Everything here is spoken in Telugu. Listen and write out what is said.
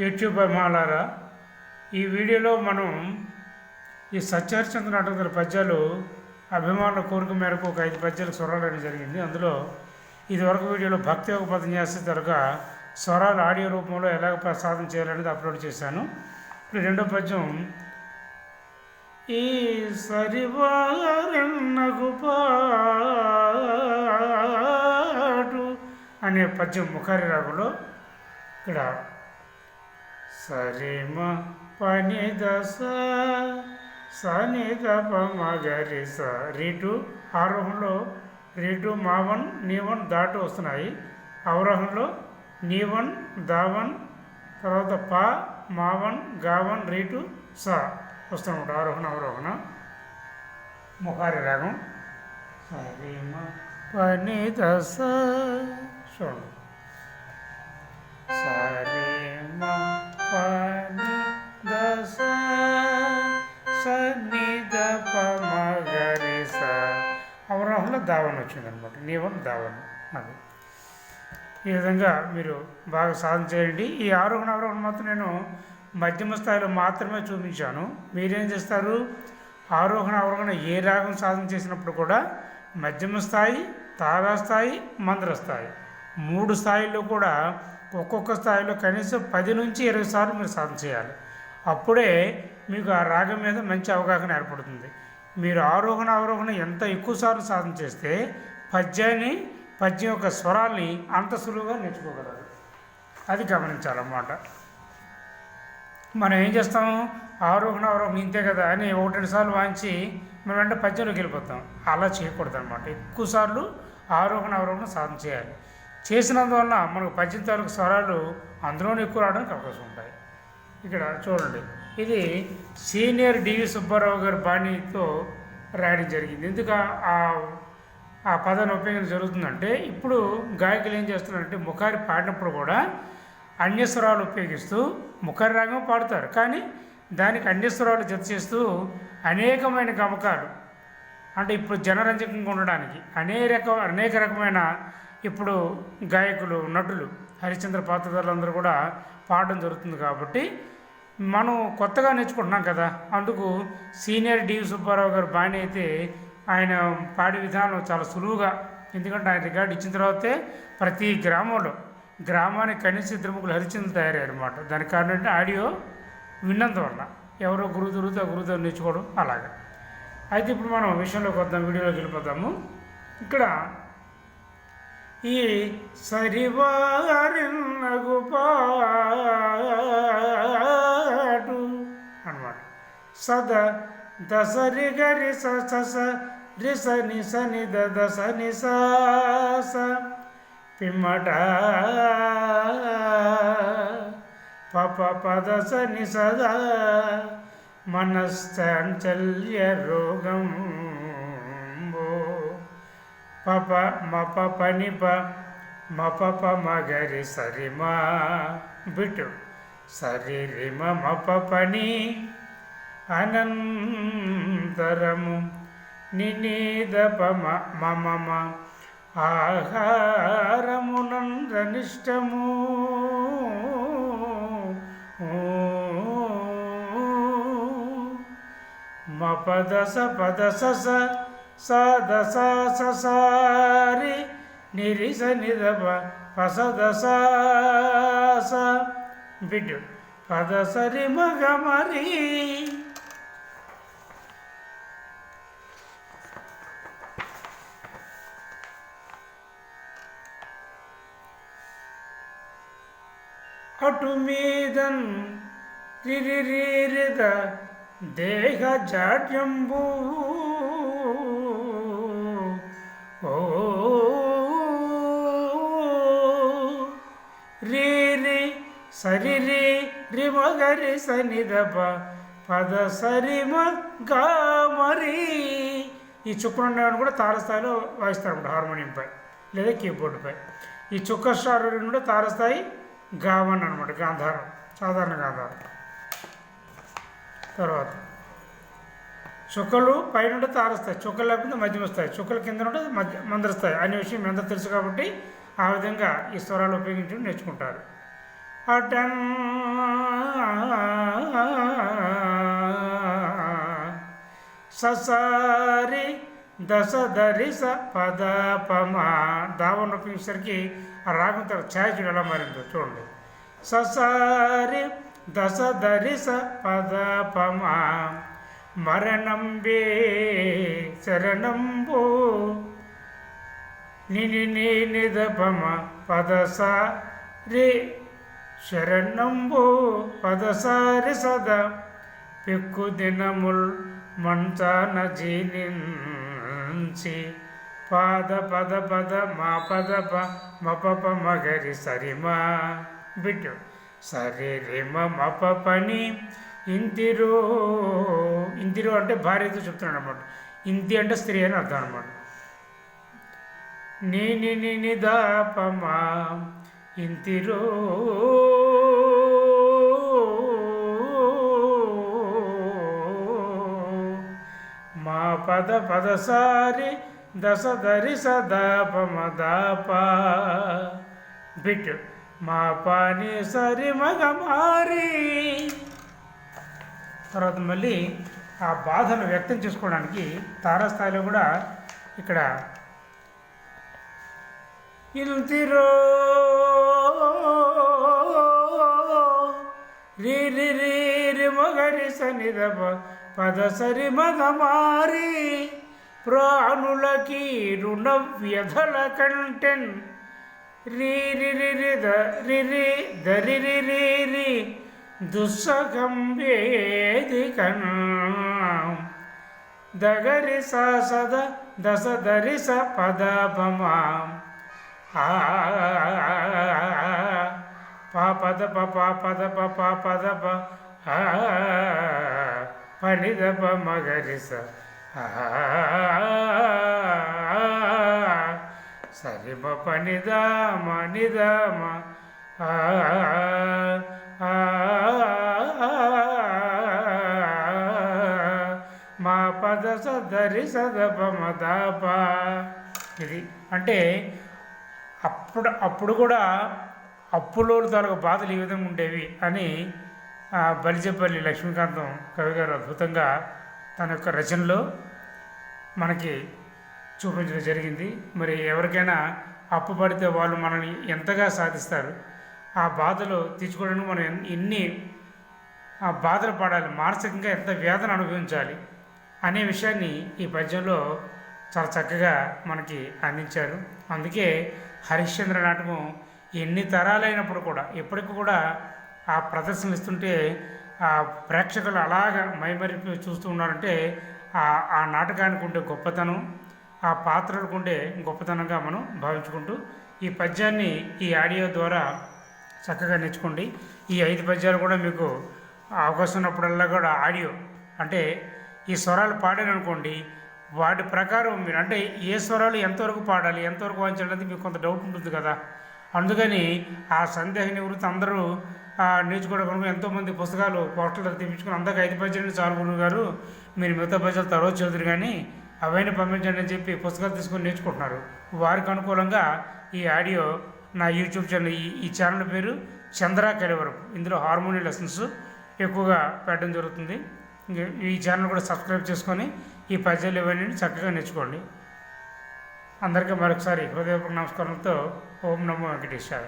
యూట్యూబ్ అభిమానులారా ఈ వీడియోలో మనం ఈ సత్యహరిచంద్ర నాటకం పద్యాలు అభిమానుల కోరిక మేరకు ఒక ఐదు పద్యాలు స్వరాలు జరిగింది. అందులో ఇదివరకు వీడియోలో భక్తి ఒక పదం చేస్తే తరగా స్వరాలు ఆడియో రూపంలో ఎలాగ ప్రసాదం చేయాలనేది అప్లోడ్ చేశాను. ఇప్పుడు రెండో పద్యం ఈ సరివారన్నగు పాటు అనే పద్యం ముఖారి రాగులో ఇక్కడ సరిమ పని దశ సని దప మగరి స రీటు ఆరోహణలో రీటు మావన్ నీవన్ దాటు వస్తున్నాయి. అవరోహణలో నీవన్ దావన్ తర్వాత పా మావన్ గావన్ రీటు స వస్తున్నమాట ఆరోహణ అవరోహణ. ముఖారి రాగం. సరిమ పని దశ చూడండి. సరిమ పని దశ సని దప మగరి దావన్ వచ్చింది అనమాట నీవన్ దావన్ అది. ఈ విధంగా మీరు బాగా సాధన చేయండి. ఈ ఆరోహణ అవరోహణ మాత్రం నేను మధ్యమ స్థాయిలో మాత్రమే చూపించాను. మీరేం చేస్తారు? ఆరోహణ అవరోహణ ఏ రాగం సాధన చేసినప్పుడు కూడా మధ్యమ స్థాయి తారా స్థాయి మంద్ర స్థాయి. మూడు స్థాయిల్లో కూడా ఒక్కొక్క స్థాయిలో కనీసం పది నుంచి ఇరవై సార్లు మీరు సాధన చేయాలి. అప్పుడే మీకు ఆ రాగం మీద మంచి అవగాహన ఏర్పడుతుంది. మీరు ఆరోహణ అవరోహణ ఎంత ఎక్కువ సార్లు సాధన చేస్తే పద్యాన్ని పద్యం యొక్క స్వరాల్ని అంత సులువుగా నేర్చుకోగలరు. అది గమనించాలన్నమాట. మనం ఏం చేస్తాము? ఆరోహణ అవరోహణ ఇంతే కదా అని ఒకటి రెండు సార్లు వాయించి మనం వెంట పద్యంలోకి వెళ్ళిపోతాం. అలా చేయకూడదు అనమాట ఎక్కువసార్లు ఆరోహణ అవరోహణ సాధన చేయాలి. చేసినందువల్ల మనకు పద్యం తాలూకు స్వరాలు అందులోనే ఎక్కువ రావడానికి అవకాశం ఉంటాయి. ఇక్కడ చూడండి. ఇది సీనియర్ డివి సుబ్బారావు గారి బాణీతో రాయడం జరిగింది. ఎందుకు ఆ ఆ పదాన్ని ఉపయోగించడం జరుగుతుందంటే ఇప్పుడు గాయకులు ఏం చేస్తున్నారంటే ముఖారి పాడినప్పుడు కూడా అన్యస్వరాలు ఉపయోగిస్తూ ముఖారి రాగం పాడుతారు. కానీ దానికి అన్యస్వరాలు జత చేస్తూ అనేకమైన గమకాలు అంటే ఇప్పుడు జనరంజకంగా ఉండడానికి అనేక అనేక రకమైన ఇప్పుడు గాయకులు నటులు హరిశ్చంద్ర పాత్రధారులందరూ కూడా పాడడం జరుగుతుంది కాబట్టి మనం కొత్తగా నేర్చుకుంటున్నాం కదా. అందుకు సీనియర్ డివి సుబ్బారావు గారు బాణి అయితే ఆయన పాడే విధానం చాలా సులువుగా. ఎందుకంటే ఆయన రికార్డు ఇచ్చిన తర్వాతే ప్రతి గ్రామంలో గ్రామానికి కనీస ఇద్దరు ముగ్గురు హరిచంద్రులు తయారయ్యారు అనమాట దానికి కారణం అంటే ఆడియో విన్నందువల్ల ఎవరో గురువు దొరుకుతా గురువుతో నేర్చుకోవడం అలాగా. అయితే ఇప్పుడు మనం విషయంలోకి వద్దాం వీడియోలోకి వెళ్ళిపోతాము ఇక్కడ ఈ సరివారినగు పాటు అనమాట సద దసరి గరి స స స రి స ని స ని ద ద స ని స స పిమ్మట ప ప పద స ని స ద మనశ్చాంచల్య రోగం పప మప పని ప మప ప మగరి సరిమా బిటు సరి రిమ మప పని అనంతరము నినీద పమ మమ ఆహారమునందనిష్టము మపదస పదస స సదస ససారి నిరిస నిదప పసదస బిడ్డు పదసరి మగ మరి. అటు మీదన్ రిరిరిరిద దేహ జాడ్యంబూ. సరిరి రిమగరి రి పద సరిమ గా ఈ చుక్కలు చుక్కనుండేవాడిని కూడా తారస్థాయిలో వాయిస్తారు అన్నమాట హార్మోనియంపై లేదా కీబోర్డుపై ఈ చుక్క స్టార్ కూడా తారస్థాయి గావన్ అనమాట గాంధారం సాధారణ గాంధారం. తర్వాత చుక్కలు పైన తారస్తాయి చుక్కలు లేకపోతే మధ్యమ స్థాయి చుక్కల కింద నుండి మధ్య మందరస్థాయి అనే విషయం ఎంత తెలుసు కాబట్టి ఆ విధంగా ఈ స్వరాలు ఉపయోగించడం నేర్చుకుంటారు. అటన్ ససారి దశ ధరి స పద పమ దావన్ నొప్పించేసరికి ఆ రాగం తర్వాత ఛాయ్ ఎలా మారిందో చూడండి. ససారి దశ ధరి స పద పమ మరణంబే శరణంబో. నిని నిదపమ పమ పద స రే శరణంబో పద సారి సదా. పెక్కు దినముల్ మంచాన జీనించి. పాద పద పద మా పద ప మపప మగరి సరిమా. బిట్టు. సరి రిమ మప పని ఇంతిరో. ఇంతిరో అంటే భార్యతో చెప్తున్నాడు అనమాట ఇంతి అంటే స్త్రీ అని అర్థం అనమాట నీ నిని ని ఇంతిరో మా పద పద సారి దశ దరి సదాప మదాప బిట్ మా పాని సరి మగ మారి. తర్వాత మళ్ళీ ఆ బాధను వ్యక్తం చేసుకోవడానికి తారాస్థాయిలో కూడా ఇక్కడ ఇల్తిరో మగరి సనిద పద సరి మగమారి ప్రాణులకి రుణ వ్యధల కంటెన్. రి రి రి రి ద రి దుస్సగం వేదికన్ దగరి స సద దశ దరి స పద పమా పా పద ప పద ప పద ప పనిదప మగరిస మగరి పనిదామ నిదామ మా పద సదరి సదప మదాప ఇది అంటే అప్పుడు అప్పుడు కూడా అప్పులో తాలూకు బాధలు ఈ విధంగా ఉండేవి అని బలిజపల్లి లక్ష్మీకాంతం కవి గారు అద్భుతంగా తన యొక్క రచనలో మనకి చూపించడం జరిగింది. మరి ఎవరికైనా అప్పు పడితే వాళ్ళు మనల్ని ఎంతగా సాధిస్తారు ఆ బాధలు తీర్చుకోవడానికి మనం ఎన్ని ఆ బాధలు పడాలి మానసికంగా ఎంత వేదన అనుభవించాలి అనే విషయాన్ని ఈ పద్యంలో చాలా చక్కగా మనకి అందించారు. అందుకే హరిశ్చంద్ర నాటకం ఎన్ని తరాలైనప్పుడు కూడా ఇప్పటికి కూడా ఆ ప్రదర్శనలు ఇస్తుంటే ఆ ప్రేక్షకులు అలాగ మైమరిపి చూస్తూ ఉన్నారంటే ఆ నాటకానికి ఉండే గొప్పతనం ఆ పాత్రలకు ఉండే గొప్పతనంగా మనం భావించుకుంటూ ఈ పద్యాన్ని ఈ ఆడియో ద్వారా చక్కగా నేర్చుకోండి. ఈ ఐదు పద్యాలు కూడా మీకు అవకాశం ఉన్నప్పుడల్లా కూడా ఆడియో అంటే ఈ స్వరాలు పాడారనుకోండి వాటి ప్రకారం మీరు అంటే ఏ స్వరాలు ఎంతవరకు పాడాలి ఎంతవరకు వాయించాలనేది మీకు కొంత డౌట్ ఉంటుంది కదా. అందుకని ఆ సందేహ నివృత్తి అందరూ నేర్చుకోవడం ఎంతోమంది పుస్తకాలు పోస్టర్లు తెప్పించుకుని అందరికి ఐదు పద్యాలు చాలు గురువు గారు. మీరు మిగతా పైసలు తర్వాత చదువురు కానీ అవన్నీ పంపించండి అని చెప్పి పుస్తకాలు తీసుకొని నేర్చుకుంటున్నారు. వారికి అనుకూలంగా ఈ ఆడియో నా యూట్యూబ్ ఛానల్ ఈ ఈ ఛానల్ పేరు చంద్ర కలివరం. ఇందులో హార్మోని లెసన్స్ ఎక్కువగా పెట్టడం జరుగుతుంది. ఈ ఛానల్ కూడా సబ్స్క్రైబ్ చేసుకొని ఈ పద్యాలు ఇవన్నీ చక్కగా నేర్చుకోండి. అందరికీ మరొకసారి హృదయపూర్వక నమస్కారంతో ఓం నమో వెంకటేశ్వర